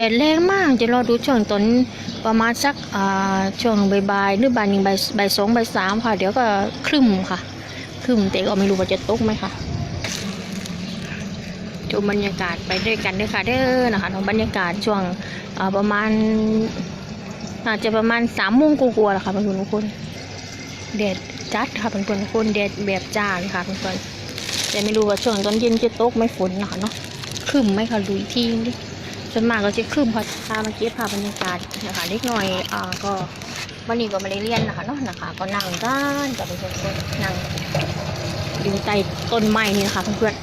แดดแรงมากจะรอดูช่วงตอนประมาณสักอ่าช่วงบ่ายๆหรือบ่ายหนึ่งบ่ายบ่ายสองบ่ายสามค่ะ เดี๋ยวก็ครึ้มค่ะครึ้มแต่ก็ไม่รู้ว่าจะตกไหมค่ะชมบรรยากาศไปด้วยกันด้วยค่ะเด้อนะคะบรรยากาศช่วงอ่าประมาณอาจจะประมาณสามโมงกว่าๆแหละค่ะเพื่อนๆทุกคนแดดจัดค่ะเพื่อนๆทุกคนแดดแบบจ้าเลยค่ะเพื่อนๆแต่ไม่รู้ว่าช่วงตอนเย็นจะตกไหม่ฝนนะคะเนาะครึ้มไหมค่ะดูอีกทีนึง ส่วนมากก็จะครึ้มพอพามาเก็บภาพบรรยากาศนะคะเล็กหน่อยอ่าก็วันนี้ก็ไม่ได้เรียนนะคะเนาะนะคะ ก็นั่งกันกับเพื่อนๆนั่งอยู่ใต้ต้นไม้นี่นะคะเพื่อนๆ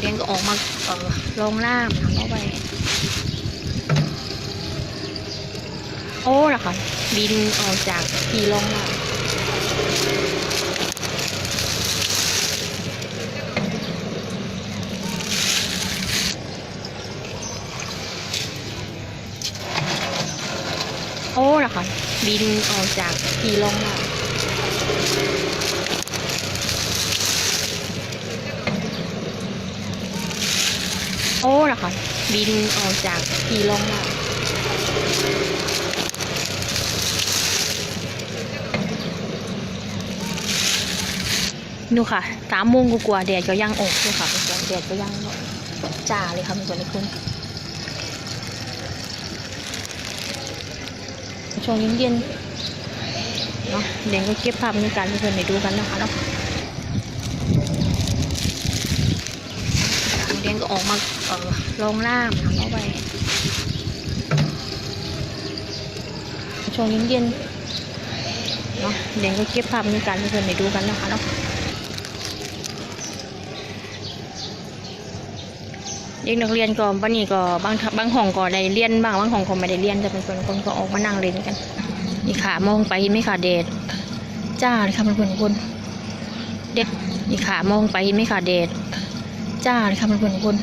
เรียนก็ออกมาเอ่อลงล่ามเข้าไปโอ้นะคะบินออกจากที่ลงล่าม โอ้นะบินออกจากที่ลงมาโอ้นะคะบินออกจากที่ลงมาดูค่ะสามโมงกว่าแดดก็ยังออกอยู่ค่ะเพื่อนแดดก็ยังจ้าเลยค่ะเพื่อนๆทุกคน ช่วงเย็นๆเนาะเดี๋ยวก็เก็บภาพบรรยากาศให้เพื่อนได้ดูกันนะคะเนาะเดี๋ยวก็ออกมาเอ่อลองล่ามทำเอาไปช่วงเย็นๆเนาะเดี๋ยวก็เก็บภาพบรรยากาศให้เพื่อนได้ดูกันนะคะเนาะ เด็กนักเรียนก็วันนี้ก็บางบางห้องก็ได้เรียนบ้างบางห้องก็ไม่ได้เรียนแต่เป็นคนคนก็ออกมานั่งเล่นกัน นี่ขามองไปเห็นไหมคะแดดจ้าเลยค่ะเพื่อนๆคนเด็ดนี่ขามองไปเห็นไหมคะแดดจ้าเลยค่ะเพื่อนๆคน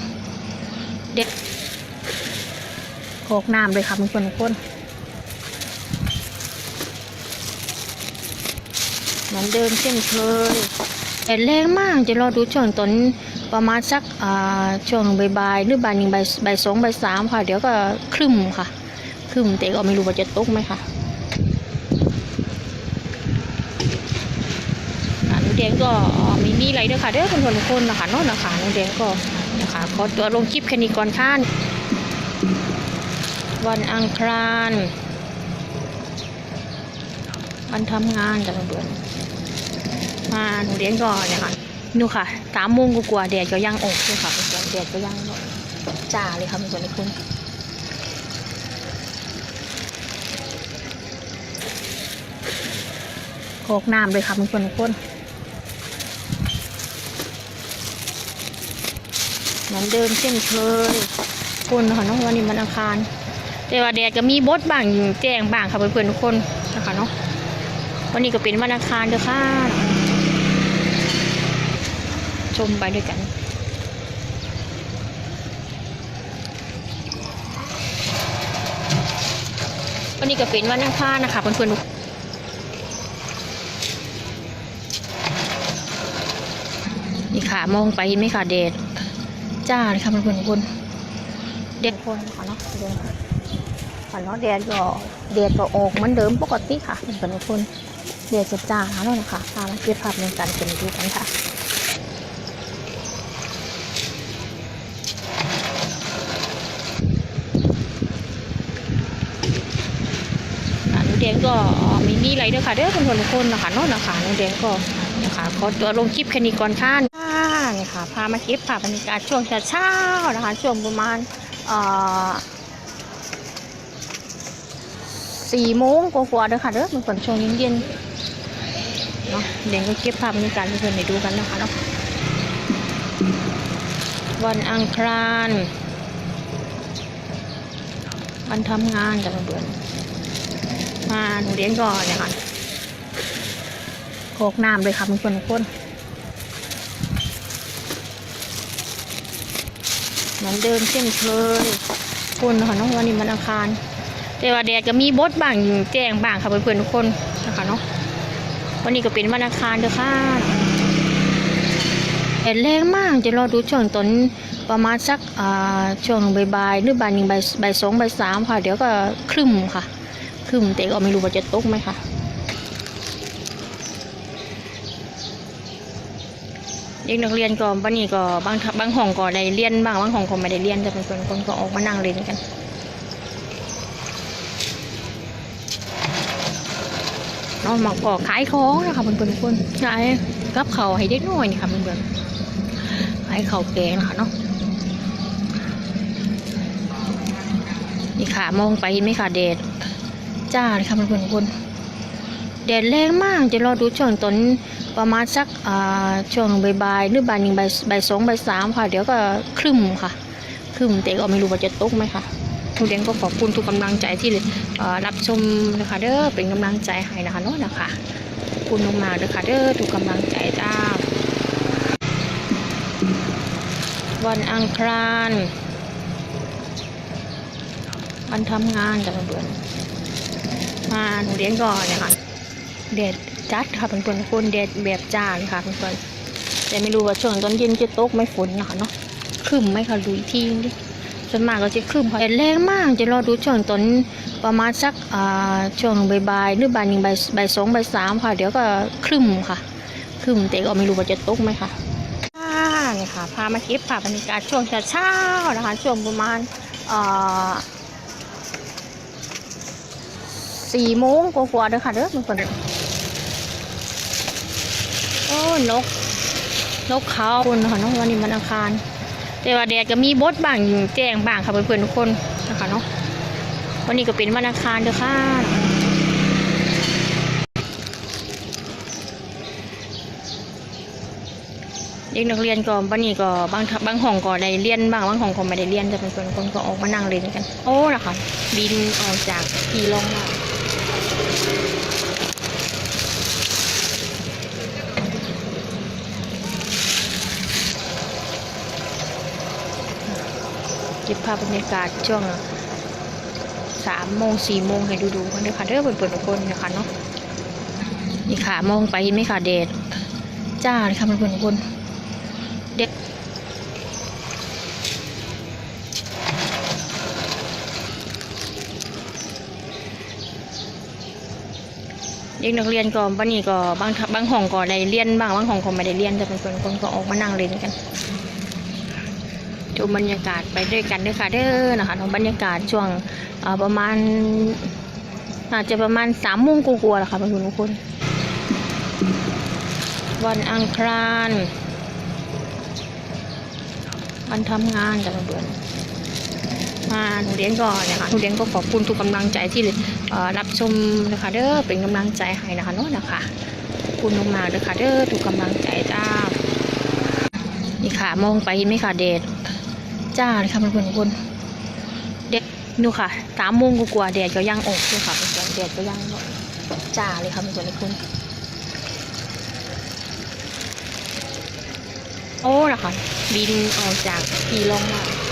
เด็ดโคกน้ำเลยค่ะเพื่อนๆคนเหมือนเดิมเช่นเคยแดดแรงมากจะรอดูช่วงตอน ประมาณสักช่วงบ่ายๆหรือบ่ายหนึ่งบ่ายบ่ายสองบ่ายสามค่ะ เดี๋ยวก็ครึ้มค่ะครึ้มแต่ก็ไม่รู้ว่าจะตกไหมค่ะหนูแดงก็มีนี่อะไรด้วยค่ะเด้อคนทุกคนนะคะนาะนะคะหนูแดงก็นะคะขอตัวลงคลิปแค่นี้ก่อนค่ะวันอังคารวันทำงานแต่ละเดือนมาหนูเรียนก่อนเนี่ยค่ะ นูค่ะสามโมงกว่าแดดก็ยังออกเลยค่ะเพื่อนแดดก็ยังจ้าเลยค่ะเพื่อนๆทุกคนโคกน้ำเลยค่ะเพื่อนๆทุกคนเหมือนเดิมเช่นเคยคนนะคะเนาะวันนี้มันอังคาร แต่ว่าแดดก็มีบดบางแจ้งบางค่ะเพื่อนๆทุกคนนะคะเนาะวันนี้ก็เป็นวันอังคารเด้อค่ะ ชมไปด้วยกัน วันนี้ก็เป็นวันอังคานะคะเพื่อนๆทุกนี่ค่ะมองไปไหมคะแดดจ้าเลยค่ะเพื่อนๆทุกคนเด็ดคนค่ะเนาะเดินค่ะเนาะแดดก็แดดก็ออกเหมือนเดิมปกติค่ะเพื่อนๆทุกคนแดดจะจ้าแล้วนะคะพามาเก็บภาพในการเป็นดูกันค่ะค่ะหนู แดงก็มีนี่อะไรเด้วยค่ะเด้อเพื่อนๆทุกคนนะคะเนาะนะคะหนูแดงก็นะคะขอตัวลงคลิปแค่นี้ก่อนค่ะนี่ค่ะพามาเก็บภาพบรรยากาศช่วงเช้าๆนะคะช่วงประมาณเอ่อสี่โมงกว่าๆเด้อค่ะเด้อมันฝนช่วงเย็นๆเนาะเดี๋ยวก็เก็บภาพบรรยากาศให้เพื่อนได้ดูกันนะคะเนาะวันอังคารวันทำงานแต่ละเดือน มาหนูเรียนก่อนเนี่ยค่ะโคกน้ำเลยค่ะเพื่อนทุกคนเหมือนเดิมเช่นเคยคนนะคะเนาะวันนี้มันอังคาร แต่ว่าแดดก็มีบดบางแจ้งบางค่ะเพื่อนๆทุกคนนะคะเนาะวันนี้ก็เป็นวันอังคารเด้อค่ะแดดแรงมากจะรอดูช่วงตอนประมาณสักอ่าช่วงบ่ายๆหรือบ่ายหนึ่งบ่ายบ่ายสองบ่ายสามค่ะ เดี๋ยวก็ครึ้มค่ะ ครึ้มแต่ก็ไม่รู้ว่าจะตกไหมค่ะเด็กนักเรียนก็บ้านนี้ก็บางบางห้องก็ได้เรียนบ้างบางห้องก็ไม่ได้เรียนจะเป็นคนคนก็ออกมานั่งเล่นกันนาะหมักก็ขายของนะคะเพื่อนๆคนขายกับเขาให้เด็กน้อยนี่ค่ะเพื่อนๆขายข้าวแกงนะคะเนาะนี่ค่ะมองไปเห็นไหมค่ะแดด จ้าเลยค่ะเพื่อนๆทุกคนแดดแรงมากจะรอดูช่วงตอนประมาณสักช่วงบ่ายๆหรือบ่ายหนึ่งบ่ายบ่ายสองบ่ายสามค่ะ เดี๋ยวก็ครึ้มค่ะครึ้มแต่ก็ไม่รู้ว่าจะตกไหมค่ะทุเรียนก็ขอบคุณทุกกำลังใจที่รับชมนะคะเด้อเป็นกำลังใจให้นะคะเนาะนะคะคุณมากๆเด้อค่ะเด้อทุกกำลังใจจ้า วันอังคารวันทำงานกับเพื่อน มาหนูเรียนก่อนเนี่ยค่ะเด็ดจัดค่ะเพื่อนๆคนเด็ดแบบจ้าเลยค่ะเพื่อนๆแต่ไม่รู้ว่าช่วงตอนเย็นจะตกไหม่ฝนนะคะเนาะคึ้มไหมคะดูอีกทีดิส่วนมากก็จะคึ้มค่ะแดดแรงมากจะรอดูช่วงตอนประมาณสักอ่าช่วงบ่ายๆหรือบ่ายหนึ่งบ่ายบ่ายสองบ่ายสามค่ะ เดี๋ยวก็คึ้มค่ะคึ้มแต่ก็ไม่รู้ว่าจะตกไหมค่ะอ่านี่ค่ะพามาเก็บภาพบรรยากาศช่วงเช้าๆนะคะช่วงประมาณอ่า สี่โมงกว่าๆเด้อค่ะเด้อมันคนโอ้นก นกเขาคนค่ะเนาะวันนี้มันอังคาร แต่ว่าแดดก็มีบดบางแจ้งบางค่ะเพื่อนๆทุกคนนะคะเนาะวันนี้ก็เป็นวันอังคารเด้อค่ะเด็กนักเรียนก็วันนี้ก็บางบางห้องก็ได้เรียนบ้างบางห้องก็ไม่ได้เรียนจะเป็นคนคนก็ออกมานั่งเล่นกัน โอ้นะคะบินออกจากที่ลงมา เก็บภาพบรรยากาศช่วงสามโมงสี่โมงให้ดูดูๆกันด้อค่ะเด้อเพื่อนๆทุกคนนะคะเนาะนี่ค่ะมองไปเห็นไหมค่ะแดดจ้าเลยค่ะเพื่อนๆทุกคนเด็ด เด็กนักเรียนก็วันนี้ก็บางบางห้องก็ได้เรียนบ้างบางห้องก็ไม่ได้เรียนจะเป็นคนคนก็ออกมานั่งเล่นกันชมบรรยากาศไปด้วยกันด้วยค่ะเด้อนะคะบรรยากาศช่วงประมาณอาจจะประมาณสามโมงกว่าๆแหละค่ะเพื่อนๆทุกคน วันอังคารวันทำงานกับเพื่อน มาหนูเรียนก่อนนะคะหนูเรียนก็ขอบคุณทุกกำลังใจที่รับชมนะคะเด้อเป็นกำลังใจให้นะคะเนาะนะคะขอบคุณมากๆเด้อค่ะเด้อทุกกำลังใจจ้านี่ค่ะมองไปไหมค่ะแดดจ้าเลยค่ะเพื่อนๆทุกคนเด็ดดูค่ะสามโมงกว่าแดดก็ยังออกอยู่ค่ะเพื่อนๆแดดก็ยังจ้าเลยค่ะเพื่อนๆทุกคนโอ้นะคะบินออกจากที่ลงมา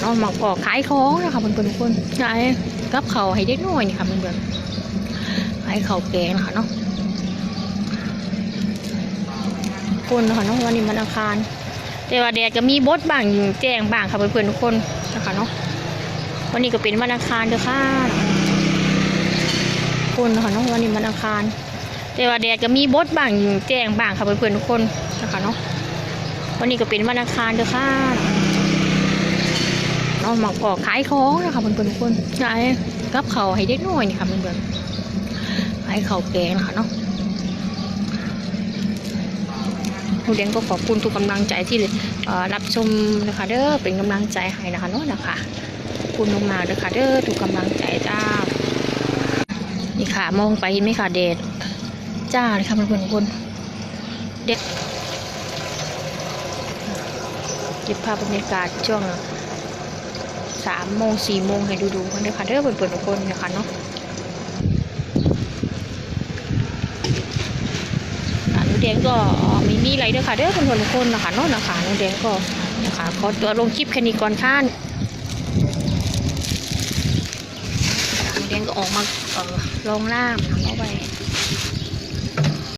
เนาะหมักก็ขายของนะคะเพื่อนๆทุกคนขายกับเขาให้เด็กน้อยนี่ค่ะเพื่อนๆขายข้าแกงนะคะเนาะคนนะคะเนาะวันนี้มันอังคาร แต่ว่าแดดก็มีบดบางแจ้งบางค่ะเพื่อนๆทุกคนนะคะเนาะวันนี้ก็เป็นวันอังคารเด้อค่ะคนนะคะเนาะวันนี้มันอังคาร แต่ว่าแดดก็มีบดบางแจ้งบางค่ะเพื่อนๆทุกคนนะคะเนาะวันนี้ก็เป็นวันอังคารเด้อค่ะเนาะหมักก็ขายของนะคะเพื่อนๆทุกคนขายกับเขาให้เด็กน้อยนี่ค่ะเพื่อนๆขายข้าแกงนะคะเนาะหนูเรียนก็ขอบคุณทุกกำลังใจที่รับชมนะคะเด้อเป็นกำลังใจให้นะคะเนาะนะคะขอบคุณมากๆเด้อค่ะเด้อทุกกำลังใจจ้านี่ค่ะมองไปเห็นไหมค่ะแดด จ้าเลยค่ะเพื่อนๆคนเด็ดเก็บภาพบรรยากาศช่วงสามโมงสี่โมงให้ดูๆกันเด้อค่ะเด้อเพื่อนๆทุกคนนะคะเนาะนูแดงก็ไม่มีอะไรเด้อค่ะเด้อคนทุกคนนะคะเนาะนะคะนูแดงก็นะคะขอตัวลงคลิปแค่นี้ก่อนค่ะนูแดงก็ออกมาเออลองล่ามนะคะ